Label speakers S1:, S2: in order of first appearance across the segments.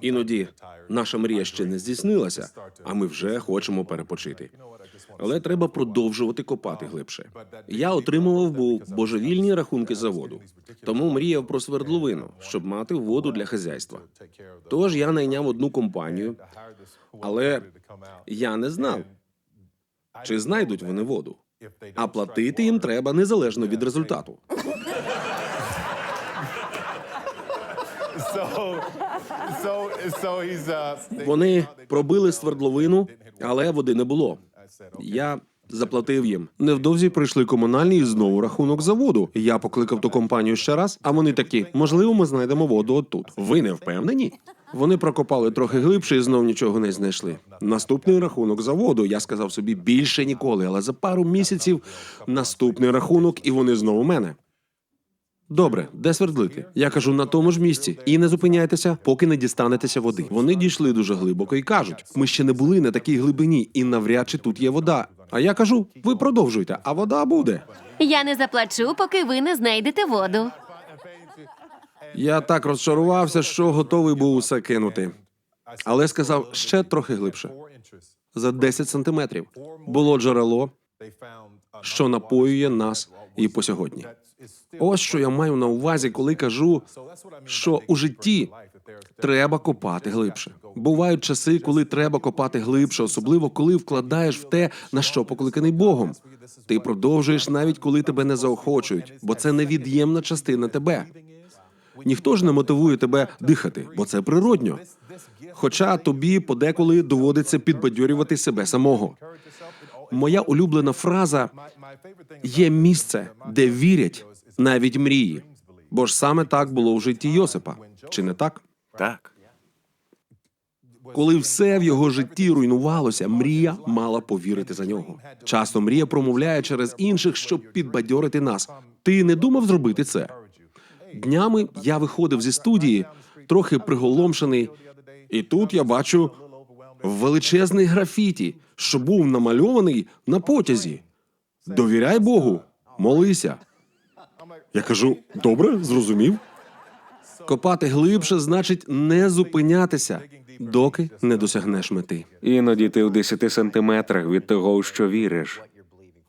S1: Іноді наша мрія ще не здійснилася, а ми вже хочемо перепочити. Але треба продовжувати копати глибше. Я отримував був божевільні рахунки за воду, тому мріяв про свердловину, щоб мати воду для хазяйства. Тож я найняв одну компанію, але я не знав, чи знайдуть вони воду. А платити їм треба незалежно від результату. Вони пробили свердловину, але води не було. Я заплатив їм. Невдовзі прийшли комунальні і знову рахунок за воду. Я покликав ту компанію ще раз, а вони такі: можливо, ми знайдемо воду отут. Ви не впевнені? Вони прокопали трохи глибше і знов нічого не знайшли. Наступний рахунок за воду. Я сказав собі більше ніколи, але за пару місяців наступний рахунок, і вони знову мене. Добре, де свердлити? Я кажу на тому ж місці. І не зупиняйтеся, поки не дістанетеся води. Вони дійшли дуже глибоко і кажуть: ми ще не були на такій глибині, і навряд чи тут є вода. А я кажу: ви продовжуйте, а вода буде.
S2: Я не заплачу, поки ви не знайдете воду.
S1: Я так розчарувався, що готовий був усе кинути. Але сказав ще трохи глибше за 10 сантиметрів. Було джерело, що напоює нас і по сьогодні. Ось що я маю на увазі, коли кажу, що у житті треба копати глибше. Бувають часи, коли треба копати глибше, особливо коли вкладаєш в те, на що покликаний Богом. Ти продовжуєш навіть коли тебе не заохочують, бо це невід'ємна частина тебе. Ніхто ж не мотивує тебе дихати, бо це природньо. Хоча тобі подеколи доводиться підбадьорювати себе самого. Моя улюблена фраза є місце, де вірять навіть мрії. Бо ж саме так було в житті Йосипа, чи не так?
S3: Так.
S1: Коли все в його житті руйнувалося, мрія мала повірити за нього. Часто мрія промовляє через інших, щоб підбадьорити нас. Ти не думав зробити це? Днями я виходив зі студії, трохи приголомшений, і тут я бачу величезний графіті, що був намальований на потязі. Довіряй Богу, молися. Я кажу: добре, зрозумів. Копати глибше значить не зупинятися, доки не досягнеш мети.
S4: Іноді ти в 10 сантиметрах від того, у що віриш.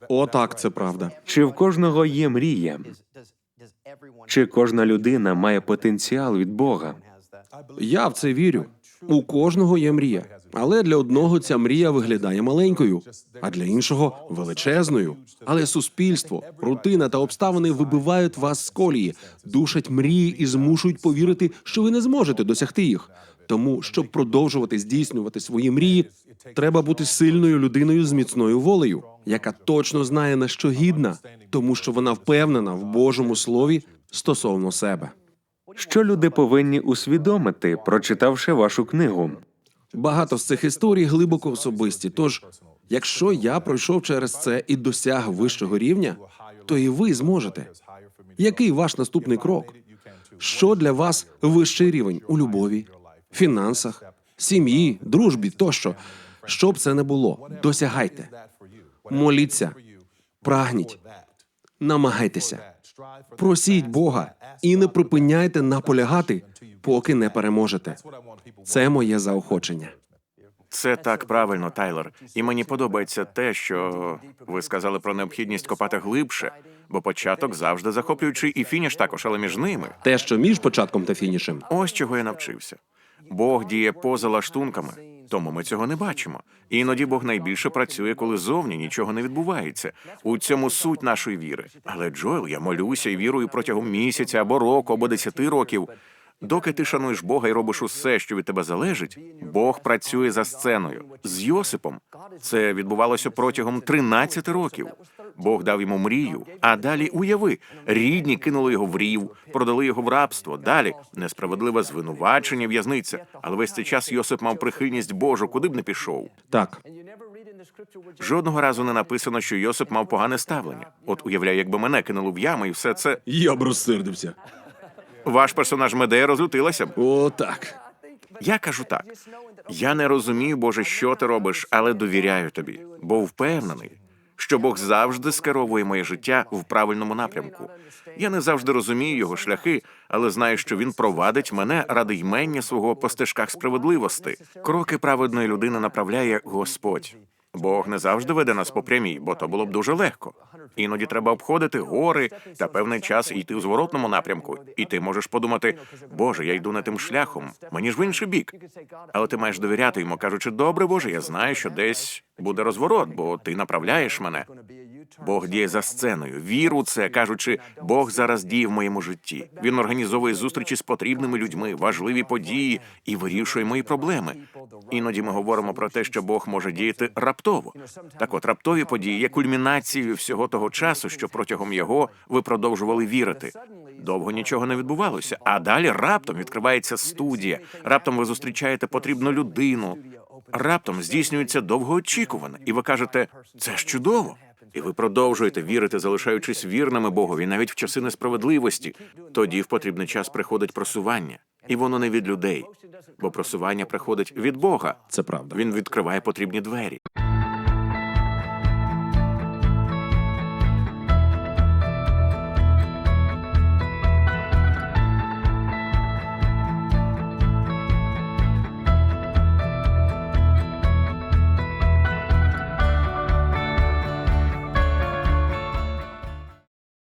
S1: Отак, це правда.
S4: Чи в кожного є мрія? Чи кожна людина має потенціал від Бога?
S1: Я в це вірю. У кожного є мрія, але для одного ця мрія виглядає маленькою, а для іншого величезною. Але суспільство, рутина та обставини вибивають вас з колії, душать мрії і змушують повірити, що ви не зможете досягти їх. Тому, щоб продовжувати здійснювати свої мрії, треба бути сильною людиною з міцною волею, яка точно знає на що гідна, тому що вона впевнена в Божому слові стосовно себе.
S4: Що люди повинні усвідомити, прочитавши вашу книгу?
S1: Багато з цих історій глибоко особисті. Тож, якщо я пройшов через це і досяг вищого рівня, то і ви зможете. Який ваш наступний крок? Що для вас вищий рівень у любові, фінансах, сім'ї, дружбі тощо? Що б це не було, досягайте, моліться, прагніть, намагайтеся, просіть Бога і не припиняйте наполягати, поки не переможете. Це моє заохочення.
S3: Це так правильно, Тайлер. І мені подобається те, що ви сказали про необхідність копати глибше, бо початок завжди захоплюючий, і фініш також, але між ними.
S1: Те, що між початком та фінішем,
S3: Ось чого я навчився. Бог діє поза лаштунками, тому ми цього не бачимо. Іноді Бог найбільше працює, коли зовні нічого не відбувається. У цьому суть нашої віри. Але Джоел, я молюся і вірую протягом місяця або року, або десяти років. Доки ти шануєш Бога і робиш усе, що від тебе залежить, Бог працює за сценою з Йосипом. Це відбувалося протягом 13 років. Бог дав йому мрію, а далі уяви, рідні кинули його в рів, продали його в рабство. Далі несправедливе звинувачення, в'язниця. Але весь цей час Йосип мав прихильність Божу, куди б не пішов.
S1: так
S3: Жодного разу не написано, що Йосип мав погане ставлення. От уявляю, якби мене кинули в яму, і все це
S1: я б розсердився.
S3: ваш персонаж Медея розлютилася б.
S1: О, так.
S3: Я кажу так: я не розумію, Боже, що ти робиш, але довіряю тобі, бо впевнений, що Бог завжди скеровує моє життя в правильному напрямку. Я не завжди розумію його шляхи, але знаю, що він провадить мене ради ймення свого по стежках справедливості. Кроки праведної людини направляє Господь. Бог не завжди веде нас по прямій, бо то було б дуже легко. Іноді треба обходити гори та певний час йти у зворотному напрямку. І ти можеш подумати, Боже, я йду не тим шляхом, мені ж в інший бік. Але ти маєш довіряти йому, кажучи, добре, Боже, я знаю, що десь буде розворот, бо ти направляєш мене. Бог діє за сценою. Вір у це, кажучи, Бог зараз діє в моєму житті. Він організовує зустрічі з потрібними людьми, важливі події і вирішує мої проблеми. Іноді ми говоримо про те, що Бог може діяти раптово. Так от раптові події є кульмінацією всього того часу, що протягом його ви продовжували вірити. Довго нічого не відбувалося, а далі раптом відкривається студія. Раптом ви зустрічаєте потрібну людину. Раптом здійснюється довгоочікуване, і ви кажете, це ж чудово. І ви продовжуєте вірити, залишаючись вірними Богові, навіть в часи несправедливості. Тоді в потрібний час приходить просування, і воно не від людей, бо просування приходить від Бога.
S1: Це правда.
S3: Він відкриває потрібні двері.